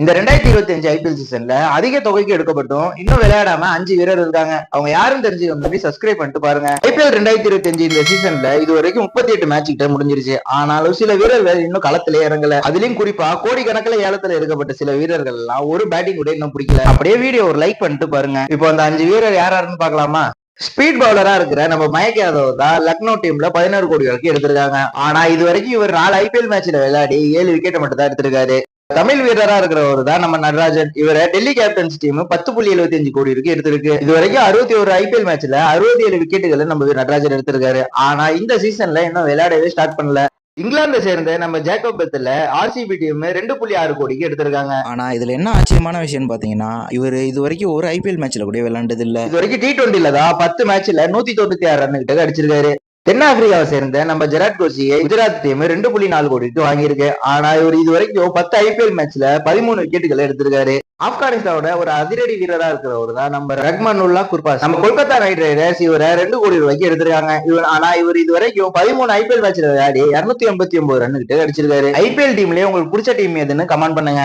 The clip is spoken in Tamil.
இந்த ரெண்டாயிரத்தி இருபத்தி அஞ்சு ஐபிஎல் சீசன்ல அதிக தொகைக்கு எடுக்கப்பட்டும். இன்னும் விளையாடாம அஞ்சு வீரர் இருக்காங்க. அவங்க யாரும் தெரிஞ்சு முன்னாடி சப்ஸ்கிரைப் பண்ணிட்டு பாருங்க. ஐபிஎல் ரெண்டாயிரத்தி இருபத்தி அஞ்சு இந்த சீசன்ல இது வரைக்கும் முப்பத்தி எட்டு மேட்ச் கிட்ட முடிஞ்சிருச்சு. ஆனாலும் சில வீரர்கள் இன்னும் களத்திலே இறங்கல. அதுலயும் குறிப்பா கோடிக்கணக்கில் ஏலத்துல எடுக்கப்பட்ட சில வீரர்கள் எல்லாம் ஒரு பேட்டிங் கூட இன்னும் பிடிக்கல. அப்படியே வீடியோ ஒரு லைக் பண்ணிட்டு பாருங்க. இப்போ அந்த அஞ்சு வீரர் யாராருன்னு பார்க்கலாமா? ஸ்பீட் பவுலரா இருக்கிற நம்ம மயக்க யாதவ் தான் லக்னோ டீம்ல பதினாறு கோடி வரைக்கும் எடுத்திருக்காங்க. ஆனா இது வரைக்கும் இவர் நாலு ஐபிஎல் மேட்ச்ல விளையாடி ஏழு விக்கெட் மட்டும் தான் எடுத்திருக்காரு. தமிழ் வீரரா இருக்கிறவர் தான் நம்ம நடராஜன். இவரை டெல்லி கேப்டன்ஸ் டீம் பத்து புள்ளி எழுபத்தி அஞ்சு கோடி இருக்கு எடுத்திருக்கு. இது வரைக்கும் அறுபத்தி ஒரு ஐபிஎல் மேட்ச்ல அறுபத்தி ஏழு விக்கெட்டுகளை நம்ம நடராஜன் எடுத்திருக்காரு. ஆனா இந்த சீசன்ல இன்னும் விளையாடவே ஸ்டார்ட் பண்ணல. இங்கிலாந்தை சேர்ந்த நம்ம ஜேக்கப் பெத்துல ஆர்சிபி டீம் ரெண்டு புள்ளி ஆறு கோடிக்கு எடுத்திருக்காங்க. ஆனால் இதில் என்ன ஆச்சரியமான விஷயம்னு பார்த்தீங்கன்னா இவர் இது வரைக்கும் ஒரு ஐபிஎல் மேட்ச்சில் கூட விளையாண்டது இல்லை இது வரைக்கும் டி டுவெண்ட்டில தான் பத்து மேட்ச்ல நூத்தி தொண்ணூத்தி ஆறு ரன் கிட்ட அடிச்சிருக்காரு தென்னாப்பிரிக்காவை சேர்ந்த நம்ம ஜெராட் கோசியை குஜராத் டீம் ரெண்டு புள்ளி நாலு கோடிக்கு வாங்கியிருக்கு. ஆனா இவர் இது வரைக்கும் பத்து ஐபிஎல் மேட்ச்ல பதிமூணு விக்கெட்டுகளை எடுத்திருக்காரு. ஆப்கானிஸ்தானோட ஒரு அதிரடி வீரரா இருக்கிறவர் தான் நம்ம ரஹ்மான் உல்லா குர்பாஸ். நம்ம கொல்கத்தா நைட் ரைடர்ஸ் இவரை ரெண்டு கோடி ரூபாய்க்கு எடுத்திருக்காங்க. இவர் ஆனா இவர் இது வரைக்கும் பதிமூணு ஐபிஎல் மேட்ச்ல விளையாடி இருநூத்தி எண்பத்தி ஒன்பது ரன் கிட்ட அடிச்சிருக்காரு ஐபிஎல் டீம்லயே உங்களுக்கு பிடிச்ச டீம் எதுன்னு கமெண்ட் பண்ணுங்க.